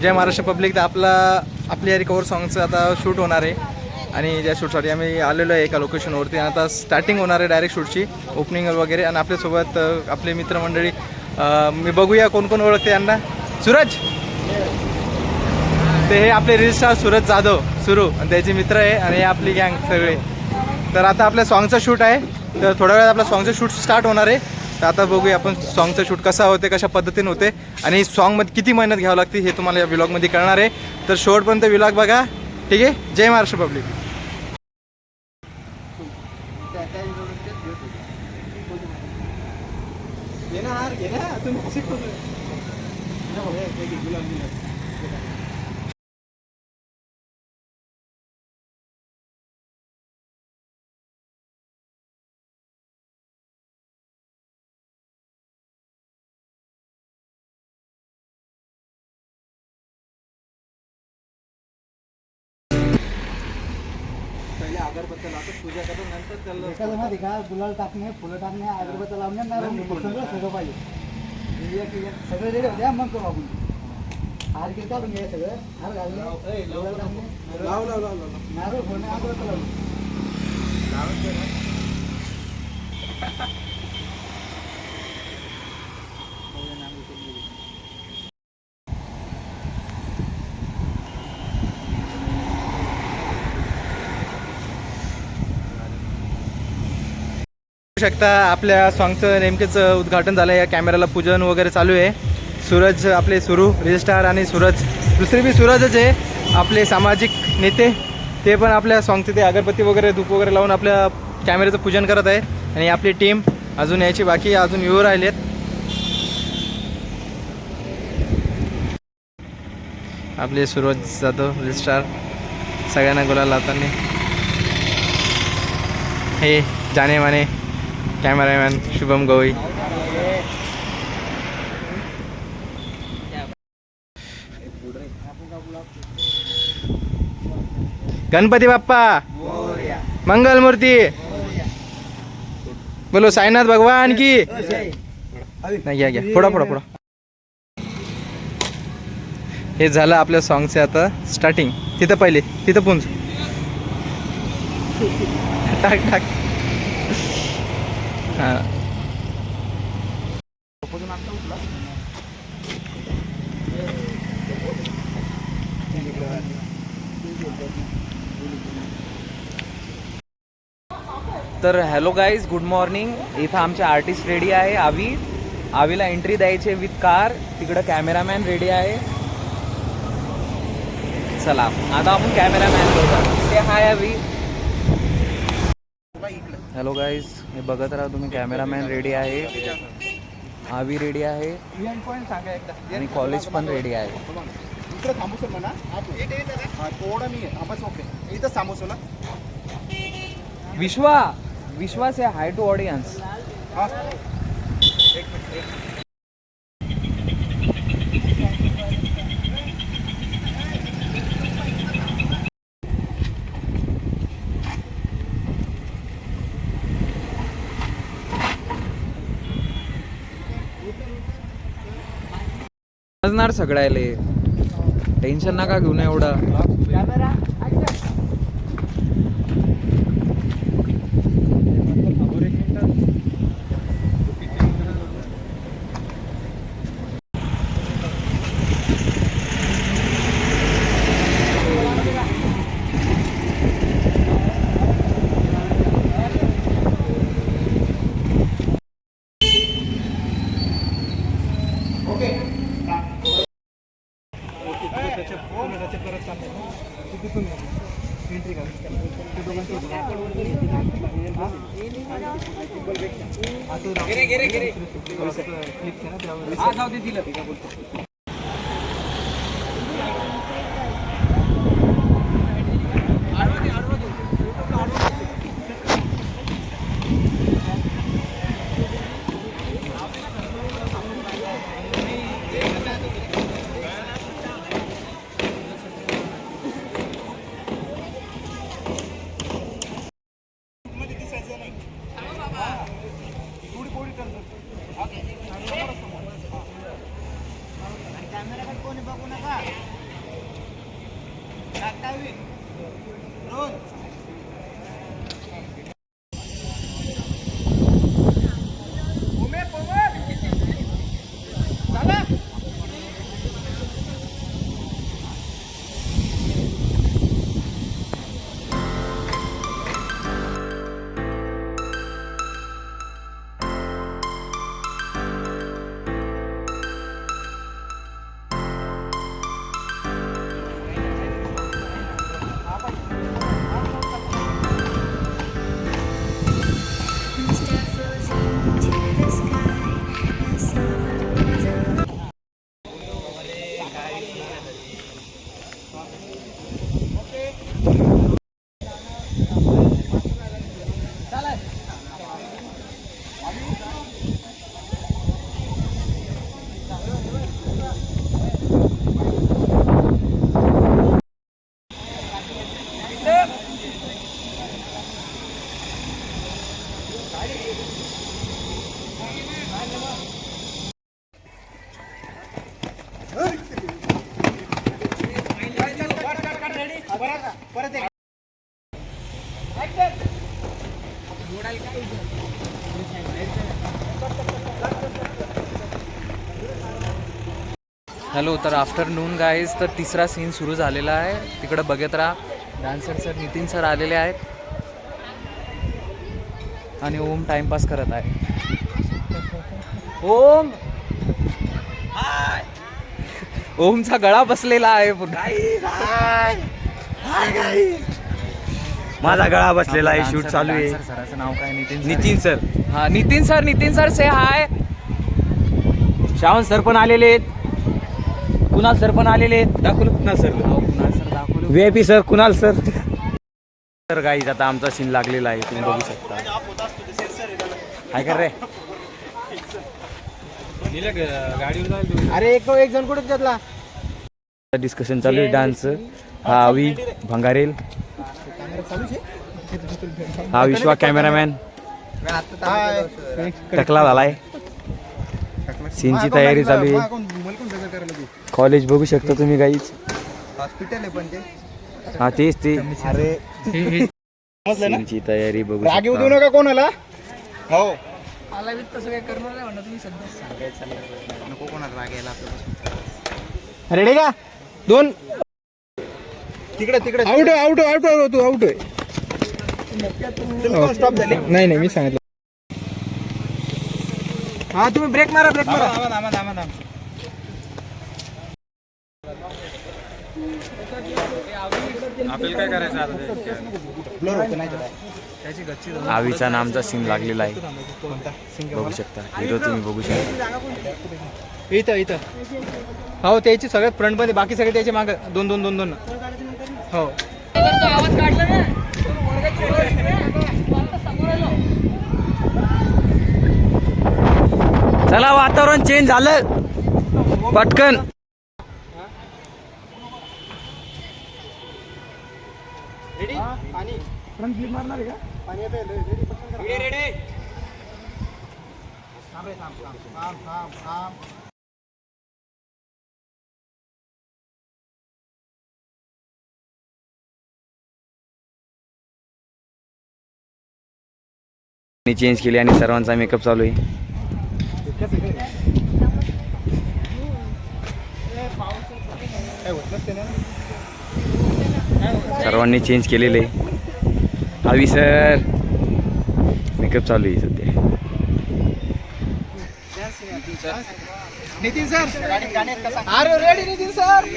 जय Maharashtra public. तर आपला आपल्या रिकवर सॉंगचं आता शूट होणार आहे. आणि ज्या शूटसाठी आम्ही आलेलो आहे एका लोकेशनवरती आणि आता स्टार्टिंग होणार आहे डायरेक्ट शूटची ओपनिंग वगैरे. आणि आपल्यासोबत आपले मित्रमंडळी मी बघूया कोण कोण ओळखते यांना. सूरज? ते हे आपले रिजिस्टार सूरज जाधव सुरू. आणि त्याचे मित्र आहे आणि हे आपली गँग सगळे. तर आता आपल्या सॉंगचं शूट आहे. तर थोड्या वेळात आपलं सॉंगचं शूट स्टार्ट होणार आहे. तर आता बघूया आपण सॉंगचं शूट कसा होते कशा पद्धतीने होते आणि सॉंगमध्ये किती मेहनत घ्यावं लागते हे तुम्हाला या व्लॉगमध्ये कळणार आहे. तर शेवटपर्यंत व्लॉग बघा. ठीक आहे? जय महाराष्ट्र पब्लिक एखादं माहिती का? गुलाल टाकणे फुलं टाकणे अगरबत्ती लावणे नाही सगळं सगळं पाहिजे. एक एक सगळे रेडी होते मग करू आपण. हार घ्या सगळं. हार घालणे गुलाल टाकणे. नारळ फोडणे अगरबत्ती लावणे शकता. आपल्या सॉंगचं नेमकेच उद्घाटन झालं या कॅमेऱ्याला पूजन वगैरे चालू आहे. सूरज आपले सुरू रजिस्ट्रार आणि सूरज. दुसरे बी सूरजच आहे. आपले सामाजिक नेते ते पण आपल्या सॉंगचे ते अगरबत्ती वगैरे धूप वगैरे लावून आपल्या कॅमेऱ्याचं पूजन करत आहे. आणि आपली टीम अजून यायची बाकी अजून येऊ राहिलेत. आपले सूरज जाधव रजिस्ट्रार सगळ्यांना गुलाल लावताना. हे जाने माने कॅमेरामॅन शुभम गवई गणपती बाप्पा मंगल मूर्ती बोलो साईनाथ भगवान की नाही घ्या घ्या पुढा पुढा पुढा हे झालं आपल्या सॉंगचे आता स्टार्टिंग तिथं पहिले तिथं पुंज. टाक टाक. तर हॅलो गाईज गुड मॉर्निंग. इथं आमचे आर्टिस्ट रेडी आहे. आवी आवीला एंट्री द्यायची विथ कार. तिकडं कॅमेरामॅन रेडी आहे. चला आता आपण कॅमेरामॅन ते हाय आवी. Hello guys. हे बघत राहा तुम्ही कॅमेरामॅन रेडी आहे. आवी रेडी आहे. सांगा एकदा आणि कॉलेज पण रेडी आहे. इकडे थांबू सर म्हणा. हा थोडा मी आहे बस ओके. इथंच थांबू सर विश्वा विश्वा से हाय टू ऑडियन्स हा. समजणार सगळ्याले. टेन्शन नका घेऊ ना एवढं. आगाव दिलं बोलतो Tayo. हॅलो तर आफ्टरनून गाईज तर तिसरा सीन सुरू झालेला आहे. तिकडं बघत राहा. डान्सर सर नितीन सर आलेले आहेत. आणि ओम टाइमपास करत आहे. ओम! हाय ओमचा गळा बसलेला आहे माझा गळा बसलेला आहे शूट चालू आहे. सराचं नाव काय? नितीन नितीन सर. हा Nitin sir Nitin sir say hi Shravan sir पण आलेले आहेत. कुणाल सर पण आलेले आहेत. दाखवलं कुणाल सर. कुणाल सर दाखवलं. V I P sir Kunal sir. तर गाईज आता आमचा सीन लागलेला आहे तुम्ही बघू शकता. काय कर रे? अरे एक एक जण कुठे त्यातला? डिस्कशन चालू आहे डान्स हा आवी भंगारेल. हा विश्वा कॅमेरामॅन टकला झालाय. सीनची तयारी चालू आहे. कॉलेज बघू शकता तुम्ही गाईच हॉस्पिटल आहे पण ते. हा तेच ते. अरे. सीनची तयारी बघू राग येऊ देऊ नका कोणाला. हो. नको कोणाला राग यायला आपल्यापासून. रेडी का? दोन. तिकडे तिकडे. आउट आहे आउट आउट आहे तू आउट आहे. स्टॉप झाले. नाही नाही मी सांगितलं. हा तुम्ही ब्रेक मारा ब्रेक मारा. आवीचा नामचा सीन लागलेला आहे. बघू शकता. हिरो तुम्ही बघू शकता. इथं इथं. हो त्याची सगळ्यात फ्रंटमध्ये बाकी सगळे त्याचे माग. दोन दोन दोन दोन. हो. चला वातावरण चेंज झालं. पटकन. फ्रंट फ्लिप मारणार आहे का? पाणी येते रेडी पटकन करा. थांब रे, थांब, थांब, थांब, थांब, थांब. चेंज केली आणि सर्वांचा मेकअप चालू आहे. सर्वांनी चेंज केलेले आहे. आवी सर. मेकअप चालू आहे सध्या. नितीन सर. अरे ready Nitin sir.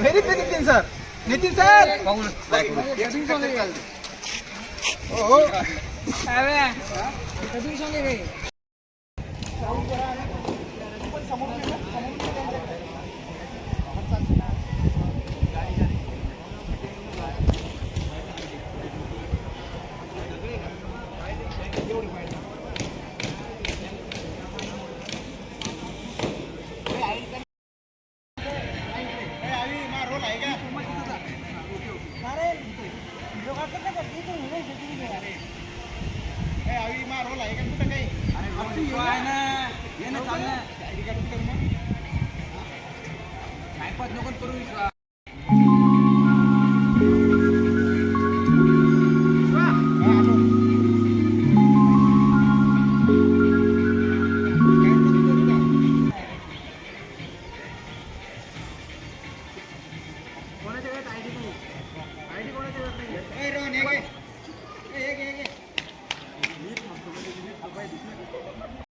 Very good Nitin sir. Nitin sir. हो देत आय डी आय डी कोणाच्या देत नाही.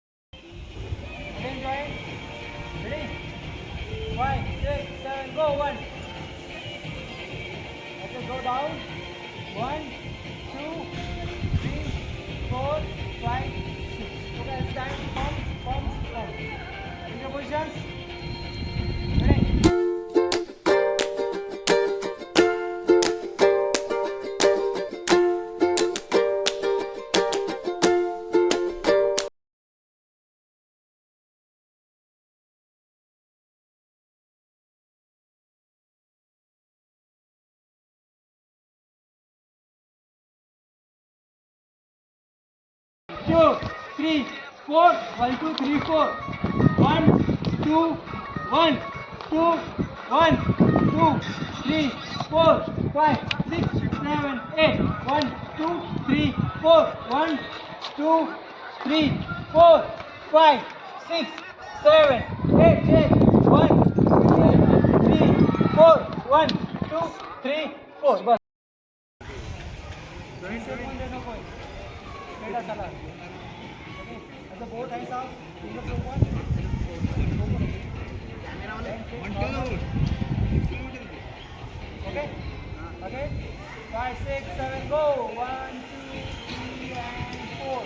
two, three, four. One, two, three, four. One, two, one, two, one, two, three, four, five, six, seven, eight. One, two, three, four. One, two, three, four, five, six, seven, eight, eight. One, two, three, four. One, two, three, four. Bye. Three four बस बोट आहे साहेब Okay? Okay? Five, six, seven, go! One, two, three, and four.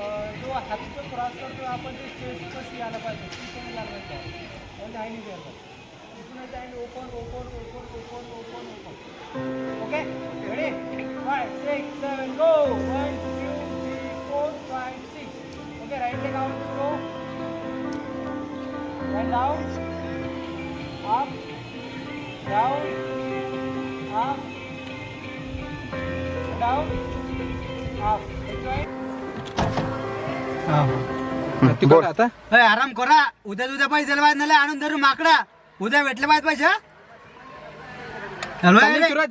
Uh, जो हातचं cross करतो आपण ते chest कशी यायला पाहिजे. तिथून यायला पाहिजे आणि आईने द्यायला पाहिजे. तिथून आईने open open open open open open okay ready five six seven go one two three four five Okay, right leg out slow. Up. Down. Up. Down. Up. आता आराम करा उद्या उद्या पाहिजे पाहिजे ना आणून धरू माकडा उद्या भेटले पाहिजे पाहिजे सूरज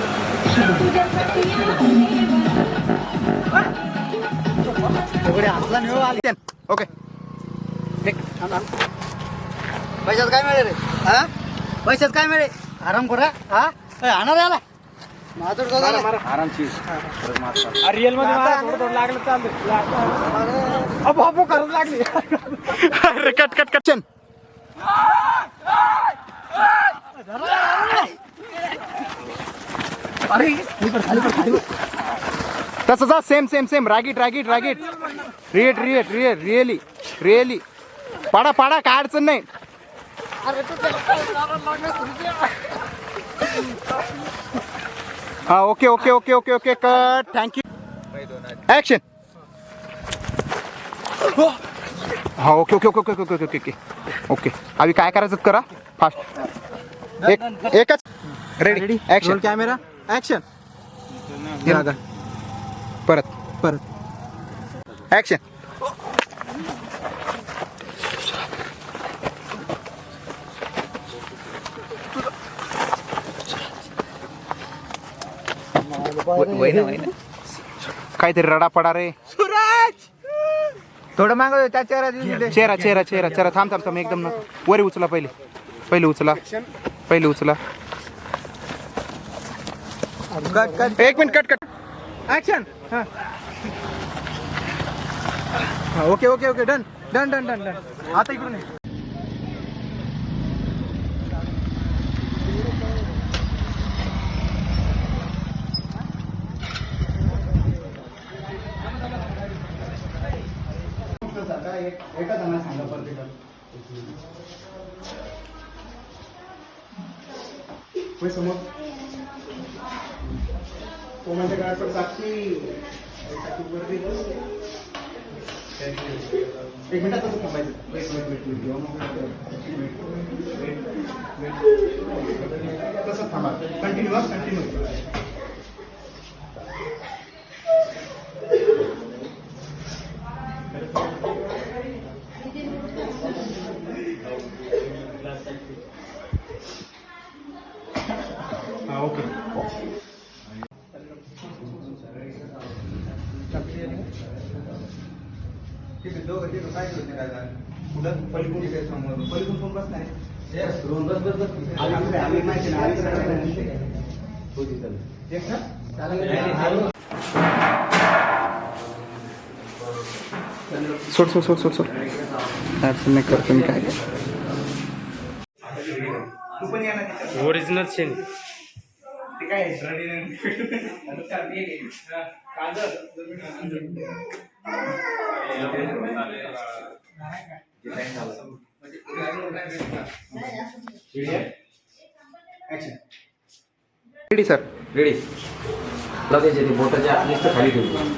ओके. पैशात काय मिळेल रे? हा? पैशात काय मिळेल? आराम करा. हा? आणा रे याला. माझं झालं. रिअलमध्ये मला थोडं थोडं लागलं अबो अबो करत लागली. अरे कट कट कट. तसं जा सेम सेम सेम रागीट रागीट रागीट रिएट रिएट रिएट रिअली रिअली पाडा पाडा काय अडचण नाही. हा okay okay okay okay okay cut thank you action हा okay okay okay okay okay okay okay okay आम्ही काय करायचं करा? फास्ट एक एकच. रेडी ऍक्शन कॅमेरा ऍक्शन परत परत ऍक्शन काहीतरी रडा पडा रे. थोडं माग त्या चेहरा चेहरा चेहरा चेहरा चेहरा. थांब थांब थांब एकदम नको वरी उचला पहिले. पहिले उचला. पहिले उचला. एक minute cut cut action okay okay okay done done done done done आता इकडून कोमाच्या काळात पण साक्षी एक मिनिटात कसं थांबायचं. Wait wait wait wait wait कसं थांबा. कंटिन्यू कंटिन्यू बस नाही आम्ही माहिती नाही सोड सोड सोड सोड सोड. अडचण नाही करतो मी काय. ओरिजिनल शेण काय डिपेंड झालं रेडी सर रेडी लगेच येते बोटाच्या आतलीच खाली ठेवतो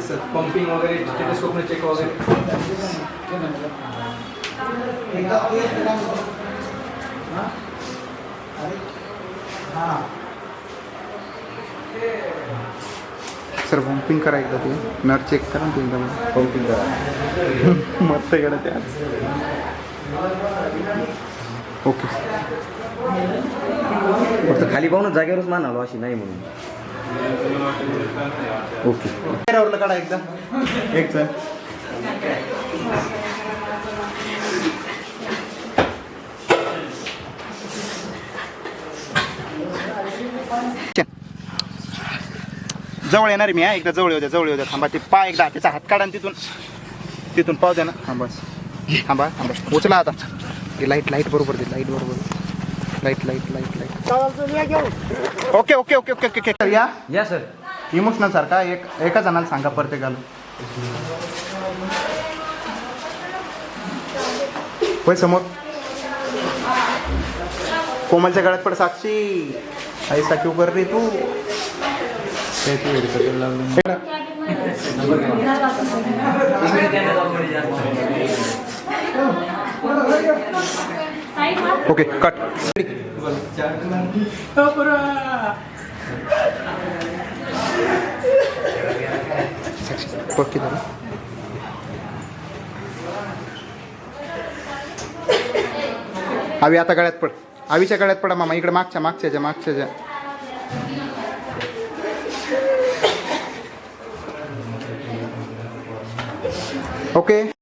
सर पंपिंग वगैरे टेलिस्कोपने चेक वगैरे. सर पंपिंग करा एकदा ते. नर चेक करा तुम्ही. एकदा पंपिंग करा. मस्त कडे ते आज. ओके फक्त खाली पाहूनच जागेवरच मानालो अशी नाही म्हणून. ओके काढा एकदा. एक सर जवळ येणार मी हा एकदा जवळ येऊ द्या जवळ येऊ द्या. थांबा ते पा एकदा त्याचा हात काढा आणि तिथून. तिथून पाव द्या ना. बस थांबा थांबा. उचला आता. ते लाइट लाइट बरोबर दे लाइट बरोबर light light light light okay okay okay okay okay okay या. या सर इमोशनल सारखा एक एका जणाला सांगा प्रत्येकाला होय समोर. कोमलच्या गळ्यात पड साक्षी. आई साखी कर रे तू ते तू edit करायला लागलं. ओके कट साक्षी बघ आवी आता गळ्यात पड. आवीच्या गळ्यात पडा मामा. इकडे मागच्या मागच्या ज्या. मागच्या ज्या ओके